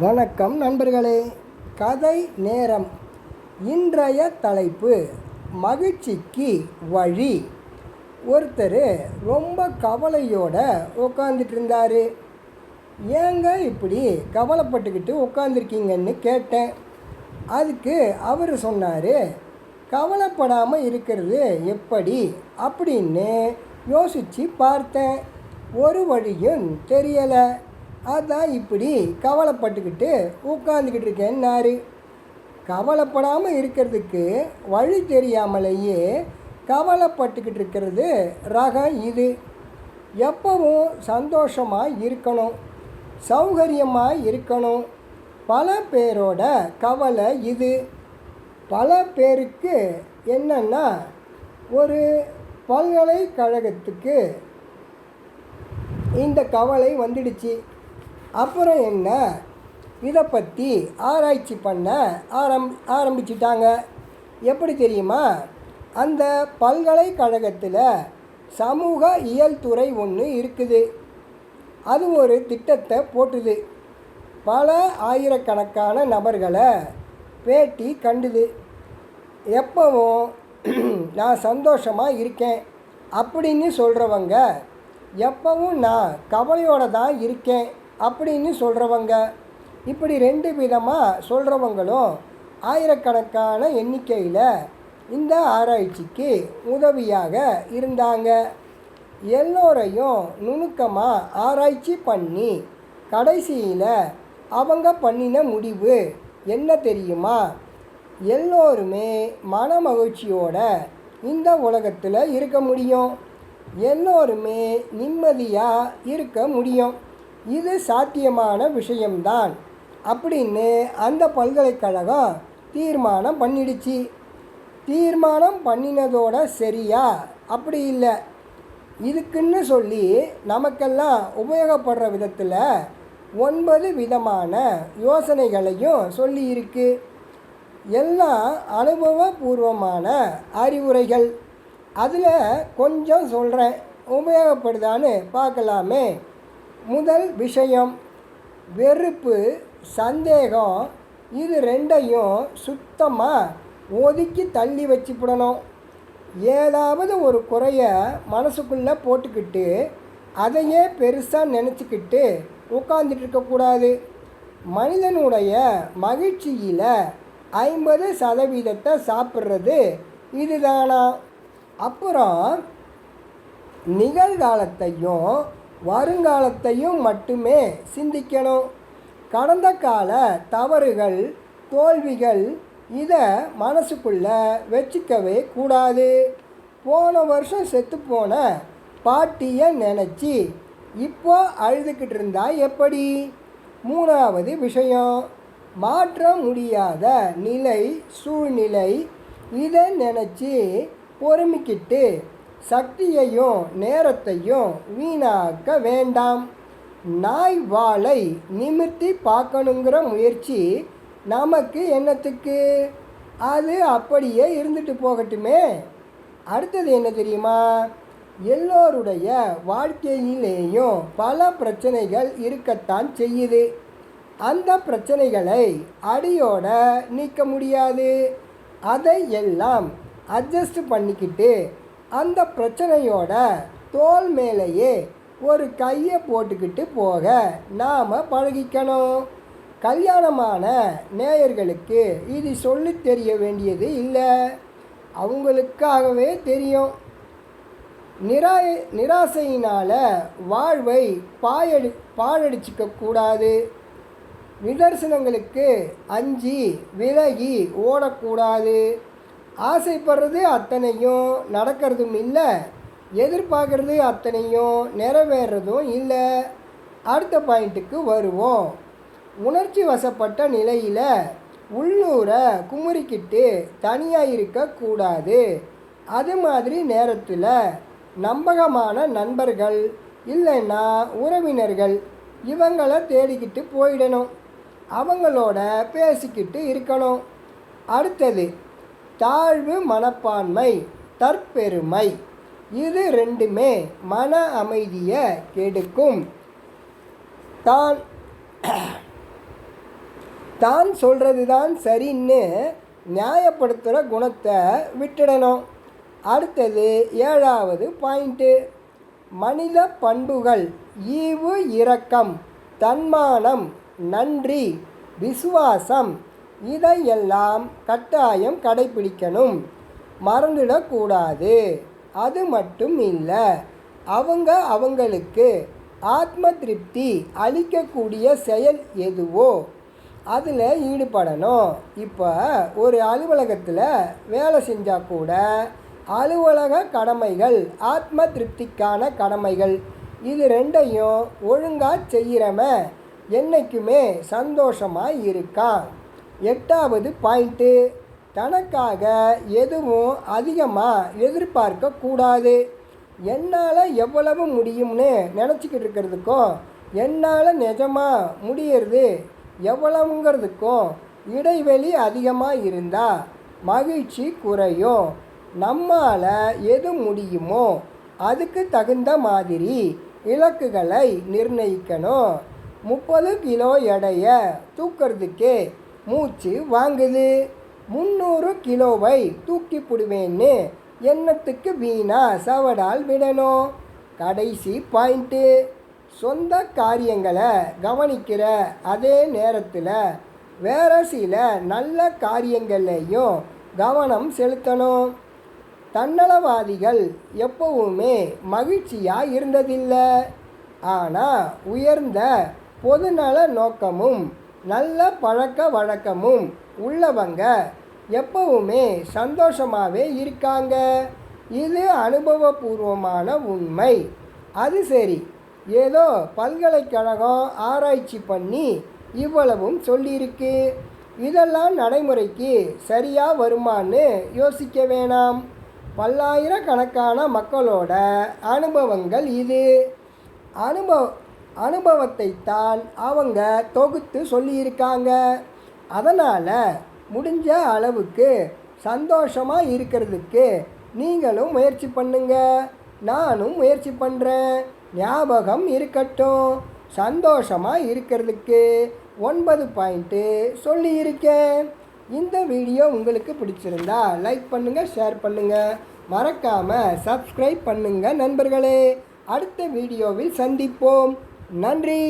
வணக்கம் நண்பர்களே. கதை நேரம். இன்றைய தலைப்பு மகிழ்ச்சிக்கு வழி. ஒருத்தர் ரொம்ப கவலையோடு உட்காந்துட்டு இருந்தார். ஏங்க இப்படி கவலைப்பட்டுக்கிட்டு உட்காந்துருக்கீங்கன்னு கேட்டேன். அதுக்கு அவர் சொன்னார் கவலைப்படாமல் இருக்கிறது எப்படி? அப்படின்னு யோசித்து பார்த்தேன். ஒரு வழியும் தெரியலை. அதான் இப்படி கவலைப்பட்டுக்கிட்டு உட்காந்துக்கிட்டு இருக்கேன்னாரு கவலைப்படாமல் இருக்கிறதுக்கு வழி தெரியாமலேயே கவலைப்பட்டுக்கிட்டு இருக்கிறது ரகம் இது. எப்பவும் சந்தோஷமாக இருக்கணும் சௌகரியமாக இருக்கணும். பல பேரோட கவலை இது. பல பேருக்கு என்னன்னா ஒரு பல்கலைக்கழகத்துக்கு இந்த கவலை வந்துடுச்சு. அப்புறம் என்ன? இதை பற்றி ஆராய்ச்சி பண்ண ஆரம் ஆரம்பிச்சிட்டாங்க. எப்படி தெரியுமா? அந்த பல்கலைக்கழகத்தில் சமூக இயல் துறை ஒன்று இருக்குது. அது ஒரு திட்டத்தை போட்டுது. பல ஆயிரக்கணக்கான நபர்களை பேட்டி கண்டுது. எப்பவும் நான் சந்தோஷமாக இருக்கேன் அப்படின்னு சொல்கிறவங்க எப்பவும் நான் கவலையோடு தான் இருக்கேன். அப்படின்னு சொல்கிறவங்க இப்படி ரெண்டு விதமாக சொல்கிறவங்களும் ஆயிரக்கணக்கான எண்ணிக்கையில் இந்த ஆராய்ச்சிக்கு உதவியாக இருந்தாங்க. எல்லோரையும் நுணுக்கமாக ஆராய்ச்சி பண்ணி கடைசியில் அவங்க பண்ணின முடிவு என்ன தெரியுமா? எல்லோருமே மன மகிழ்ச்சியோட இந்த உலகத்தில் இருக்க முடியும். எல்லோருமே நிம்மதியாக இருக்க முடியும். இது சாத்தியமான விஷயம்தான். அப்படின்னு அந்த பல்கலைக்கழகம் தீர்மானம் பண்ணிடுச்சு. தீர்மானம் பண்ணினதோட சரியா? அப்படி இல்லை. இதுக்குன்னு சொல்லி நமக்கெல்லாம் உபயோகப்படுற விதத்தில் ஒன்பது விதமான யோசனைகளையும் சொல்லியிருக்கு. எல்லாம் அனுபவபூர்வமான அறிவுரைகள். அதில் கொஞ்சம் சொல்கிறேன் உபயோகப்படுதான்னு பார்க்கலாமே. முதல் விஷயம் வெறுப்பு சந்தேகம் இது ரெண்டையும் சுத்தமாக ஒதுக்கி தள்ளி வச்சுப்பிடணும். ஏதாவது ஒரு குறைய மனசுக்குள்ளே போட்டுக்கிட்டு அதையே பெருசாக நினச்சிக்கிட்டு உட்காந்துட்டு இருக்கக்கூடாது மனிதனுடைய மகிழ்ச்சியில் ஐம்பது சதவீதத்தை சாப்பிட்றது இதுதானா? அப்புறம் நிகழ்காலத்தையும் வருங்காலத்தையும் மட்டுமே சிந்திக்கணும். கடந்த கால தவறுகள் தோல்விகள் இதை மனசுக்குள்ளே வச்சுக்கவே கூடாது. போன வருஷம் செத்துப்போன பாட்டியை நினச்சி இப்போ அழுதுகிட்டு இருந்தா எப்படி? மூணாவது விஷயம் மாற்ற முடியாத நிலை சூழ்நிலை இதை நினச்சி பொறுமிக்கிட்டு சக்தியையும் நேரத்தையும் வீணாக்க வேண்டாம். நாய் வாளை நிமிர்த்தி பார்க்கணுங்கிற முயற்சி நமக்கு என்னத்துக்கு? அது அப்படியே இருந்துட்டு போகட்டுமே. அடுத்தது என்ன தெரியுமா? எல்லோருடைய வாழ்க்கையிலேயும் பல பிரச்சனைகள் இருக்கத்தான் செய்யுது. அந்த பிரச்சனைகளை அடியோட நீக்க முடியாது. அதை எல்லாம் அட்ஜஸ்ட் பண்ணிக்கிட்டு அந்த பிரச்சனையோட தோல் மேலேயே ஒரு கையை போட்டுக்கிட்டு போக நாம் பழகிக்கணும். கல்யாணமான நேயர்களுக்கு இது சொல்லி தெரிய வேண்டியது இல்லை. அவங்களுக்காகவே தெரியும். நிரா நிராசையினால் வாழ்வை பாயடி பாழடிச்சிக்க கூடாது. நிதர்சனங்களுக்கு அஞ்சி விலகி ஓடக்கூடாது. ஆசைப்படுறது அத்தனையும் நடக்கிறதும் இல்லை எதிர்பார்க்குறது அத்தனையும் நிறைவேறதும் இல்லை. அடுத்த பாயிண்ட்டுக்கு வருவோம். உணர்ச்சி வசப்பட்ட நிலையில் உள்ளூரை குமுறிக்கிட்டு தனியாக இருக்கக்கூடாது அது மாதிரி நேரத்தில் நம்பகமான நண்பர்கள் இல்லைன்னா உறவினர்கள் இவங்களை தேடிக்கிட்டு போயிடணும். அவங்களோட பேசிக்கிட்டு இருக்கணும். அடுத்தது தாழ்வு மனப்பான்மை தற்பெருமை. இது ரெண்டுமே மன அமைதியை கெடுக்கும். தான் தான் சொல்கிறது தான் சரின்னு நியாயப்படுத்துகிற குணத்தை விட்டுடணும். அடுத்தது ஏழாவது பாயிண்ட்டு. மனித பண்புகள் ஈவு இரக்கம் தன்மானம் நன்றி விசுவாசம் இதையெல்லாம் கட்டாயம் கடைபிடிக்கணும் மறந்துடக்கூடாது. அது மட்டும் இல்லை அவங்க அவங்களுக்கு ஆத்ம திருப்தி அளிக்கக்கூடிய செயல் எதுவோ அதில் ஈடுபடணும். இப்போ ஒரு அலுவலகத்தில் வேலை செஞ்சால் கூட அலுவலக கடமைகள் ஆத்ம திருப்திக்கான கடமைகள் இது ரெண்டையும் ஒழுங்காக செய்கிறவன் என்றைக்குமே சந்தோஷமாக இருக்கான். எட்டாவது பாயிண்ட்டு தனக்காக எதுவும் அதிகமாக எதிர்பார்க்க கூடாது. என்னால் எவ்வளவு முடியும்னு நினச்சிக்கிட்டு இருக்கிறதுக்கும் என்னால் நிஜமாக முடியறது எவ்வளவுங்கிறதுக்கும் இடைவெளி அதிகமாக இருந்தால் மகிழ்ச்சி குறையும். நம்மால் எது முடியுமோ அதுக்கு தகுந்த மாதிரி இலக்குகளை நிர்ணயிக்கணும். முப்பது கிலோ எடையை தூக்கிறதுக்கே மூச்சு வாங்குது. முந்நூறு கிலோவை தூக்கி போடுவேன்னு எண்ணத்துக்கு வீணா சவடால் விடணும். கடைசி பாயிண்ட்டு. சொந்த காரியங்களை கவனிக்கிற அதே நேரத்தில் வேற சில நல்ல காரியங்கள்லையும் கவனம் செலுத்தணும். தன்னலவாதிகள் எப்பவுமே மகிழ்ச்சியாக இருந்ததில்லை. ஆனால் உயர்ந்த பொதுநல நோக்கமும் நல்ல பழக்க வழக்கமும் உள்ளவங்க எப்பவுமே சந்தோஷமாகவே இருக்காங்க. இது அனுபவபூர்வமான உண்மை. அது சரி. ஏதோ பல்கலைக்கழகம் ஆராய்ச்சி பண்ணி இவ்வளவும் சொல்லியிருக்கு. இதெல்லாம் நடைமுறைக்கு சரியாக வருமான்னு யோசிக்க வேணாம். பல்லாயிரக்கணக்கான மக்களோட அனுபவங்கள் இது. அனுபவ அனுபவத்தை தான் அவங்க தொகுத்து சொல்லியிருக்காங்க. அதனால் முடிஞ்ச அளவுக்கு சந்தோஷமாக இருக்கிறதுக்கு நீங்களும் முயற்சி பண்ணுங்க. நானும் முயற்சி பண்ணுறேன் ஞாபகம் இருக்கட்டும். சந்தோஷமாக இருக்கிறதுக்கு ஒன்பது பாயிண்ட்டு சொல்லியிருக்கேன். இந்த வீடியோ உங்களுக்கு பிடிச்சிருந்தா லைக் பண்ணுங்கள் ஷேர் பண்ணுங்கள் மறக்காமல் சப்ஸ்கிரைப் பண்ணுங்கள் நண்பர்களே. அடுத்த வீடியோவில் சந்திப்போம். நன்றி